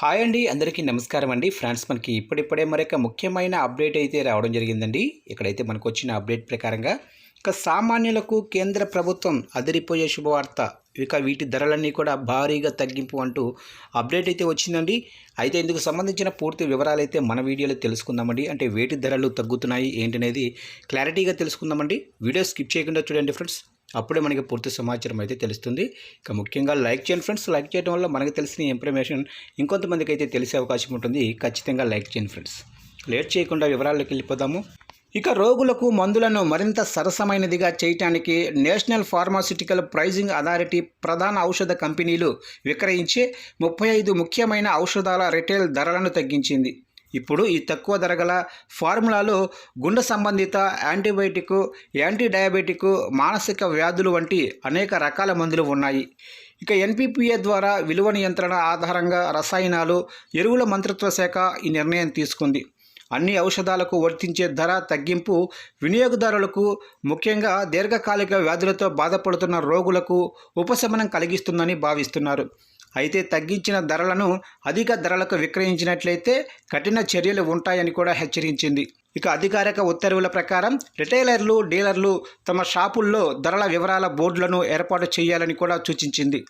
Hi అండి అందరికీ నమస్కారం అండి. ఫ్రెండ్స్ మనకి ఇప్పుడిప్పుడే మరొక ముఖ్యమైన అప్డేట్ అయితే రావడం జరిగిందండి. ఇక్కడైతే మనకు వచ్చిన అప్డేట్ ప్రకారంగా ఇక సామాన్యులకు కేంద్ర ప్రభుత్వం అదిరిపోయే శుభవార్త ఇక వీటి ధరలన్నీ కూడా భారీగా తగ్గింపు అంటూ అప్డేట్ అయితే వచ్చిందండి. అయితే ఇందుకు సంబంధించిన పూర్తి వివరాలు అయితే మన వీడియోలో తెలుసుకుందామండి. అంటే వేటి ధరలు తగ్గుతున్నాయి ఏంటనేది క్లారిటీగా తెలుసుకుందామండి. వీడియో స్కిప్ చేయకుండా చూడండి ఫ్రెండ్స్. అప్పుడే మనకి పూర్తి సమాచారం అయితే తెలుస్తుంది. ఇక ముఖ్యంగా లైక్ చేయండి ఫ్రెండ్స్. లైక్ చేయడం వల్ల మనకు తెలిసిన ఇన్ఫర్మేషన్ ఇంకొంతమందికి అయితే తెలిసే అవకాశం ఉంటుంది. ఖచ్చితంగా లైక్ చేయండి ఫ్రెండ్స్. లేట్ చేయకుండా వివరాల్లోకి వెళ్ళిపోదాము. ఇక రోగులకు మందులను మరింత సరసమైనదిగా చేయటానికి నేషనల్ ఫార్మాసిటికల్ ప్రైజింగ్ అథారిటీ ప్రధాన ఔషధ కంపెనీలు విక్రయించే ముప్పై ఐదు ముఖ్యమైన ఔషధాల రిటైల్ ధరలను తగ్గించింది. ఇప్పుడు ఈ తక్కువ ధర గల ఫార్ములాలో గుండె సంబంధిత యాంటీబయాటిక్ యాంటీ డయాబెటిక్ మానసిక వ్యాధులు వంటి అనేక రకాల మందులు ఉన్నాయి. ఇక ఎన్పిపిఏ ద్వారా విలువ నియంత్రణ ఆధారంగా రసాయనాలు ఎరువుల మంత్రిత్వ శాఖ ఈ నిర్ణయం తీసుకుంది. అన్ని ఔషధాలకు వర్తించే ధర తగ్గింపు వినియోగదారులకు ముఖ్యంగా దీర్ఘకాలిక వ్యాధులతో బాధపడుతున్న రోగులకు ఉపశమనం కలిగిస్తుందని భావిస్తున్నారు. అయితే తగ్గించిన ధరలను అధిక ధరలకు విక్రయించినట్లయితే కఠిన చర్యలు ఉంటాయని కూడా హెచ్చరించింది. ఇక అధికారిక ఉత్తర్వుల ప్రకారం రిటైలర్లు డీలర్లు తమ షాపుల్లో ధరల వివరాల బోర్డులను ఏర్పాటు చేయాలని కూడా సూచించింది.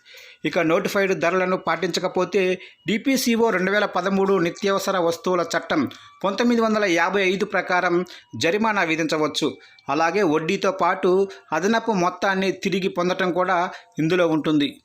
ఇక నోటిఫైడ్ ధరలను పాటించకపోతే డిపిసిఓ రెండు వేల పదమూడు నిత్యావసర వస్తువుల చట్టం పంతొమ్మిది వందల యాభై ఐదు ప్రకారం జరిమానా విధించవచ్చు. అలాగే వడ్డీతో పాటు అదనపు మొత్తాన్ని తిరిగి పొందటం కూడా ఇందులో ఉంటుంది.